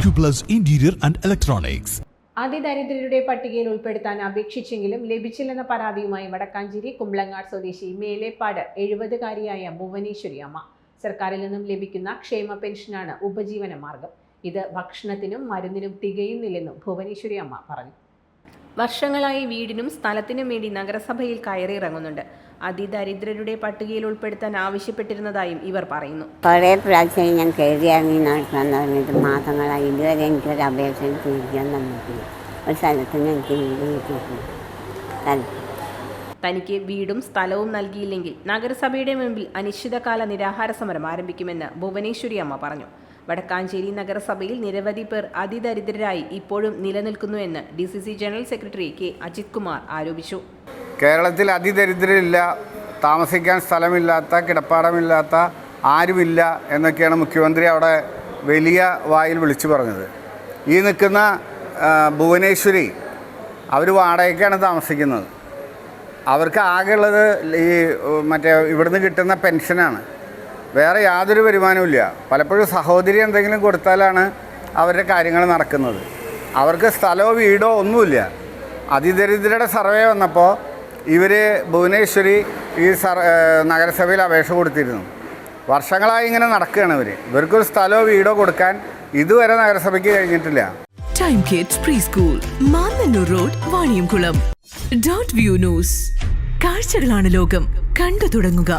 Acuplus Interior and Electronics. അതിദരിദ്രരുടെ പട്ടികയിൽ ഉൾപ്പെടുത്താൻ അപേക്ഷിച്ചെങ്കിലും ലഭിച്ചില്ലെന്ന പരാതിയുമായി വടക്കാഞ്ചേരി കുമ്പളങ്ങാട് സ്വദേശി മേലേപ്പാട് എഴുപതുകാരിയായ ഭുവനേശ്വരി അമ്മ. സർക്കാരിൽ നിന്നും ലഭിക്കുന്ന ക്ഷേമ പെൻഷനാണ് ഉപജീവന മാർഗം. ഇത് ഭക്ഷണത്തിനും മരുന്നിനും തികയുന്നില്ലെന്നും ഭുവനേശ്വരി അമ്മ പറഞ്ഞു. വർഷങ്ങളായി വീടിനും സ്ഥലത്തിനും വേണ്ടി നഗരസഭയിൽ കയറിയിറങ്ങുന്നുണ്ട്. അതിദരിദ്രരുടെ പട്ടികയിൽ ഉൾപ്പെടുത്താൻ ആവശ്യപ്പെട്ടിരുന്നതായും ഇവർ പറയുന്നു. കുറേ പ്രാവശ്യം ഞാൻ കയറി നാട്ടിൽ പറഞ്ഞിട്ട് മാസങ്ങളായി ഇതുവരെ എനിക്കൊരു അപേക്ഷ തിരിക്കാൻ തന്നിട്ടില്ല. ഒരു സ്ഥലത്തിന് എനിക്ക് വീട് കിട്ടിയിട്ടില്ല തനിക്ക് വീടും സ്ഥലവും നൽകിയില്ലെങ്കിൽ നഗരസഭയുടെ മുമ്പിൽ അനിശ്ചിതകാല നിരാഹാര സമരം ആരംഭിക്കുമെന്ന് ഭുവനേശ്വരി അമ്മ പറഞ്ഞു. വടക്കാഞ്ചേരി നഗരസഭയിൽ നിരവധി പേർ അതിദരിദ്രരായി ഇപ്പോഴും നിലനിൽക്കുന്നുവെന്ന് D C C general secretary K Ajith Kumar ആരോപിച്ചു. കേരളത്തിൽ അതിദരിദ്രരില്ല താമസിക്കാൻ സ്ഥലമില്ലാത്ത കിടപ്പാടമില്ലാത്ത ആരുമില്ല എന്നൊക്കെയാണ് മുഖ്യമന്ത്രി അവിടെ വലിയ വായിൽ വിളിച്ചു പറഞ്ഞത്. ഈ നിൽക്കുന്ന ഭുവനേശ്വരി അവർ വാടകയ്ക്കാണ് താമസിക്കുന്നത്. അവർക്ക് ആകെയുള്ളത് ഈ മറ്റേ ഇവിടുന്ന് കിട്ടുന്ന പെൻഷനാണ്. വേറെ യാതൊരു വരുമാനവും പലപ്പോഴും സഹോദരി എന്തെങ്കിലും കൊടുത്താലാണ് അവരുടെ കാര്യങ്ങൾ നടക്കുന്നത്. അവർക്ക് സ്ഥലമോ വീടോ ഒന്നുമില്ല. അതിദരിദ്രരുടെ സർവേ വന്നപ്പോൾ ഇവർ ഭുവനേശ്വരി ഈ സർ നഗരസഭയിൽ അപേക്ഷ കൊടുത്തിരുന്നു. വർഷങ്ങളായി ഇങ്ങനെ നടക്കുകയാണ് ഇവർ ഇവർക്കൊരു സ്ഥലമോ വീടോ കൊടുക്കാൻ ഇതുവരെ നഗരസഭയ്ക്ക് കഴിഞ്ഞിട്ടില്ല. Time kids preschool Mannanur road Vaniyamkulam dot view news കാഴ്ചകളാണ് ലോകം. കണ്ടു തുടങ്ങുക.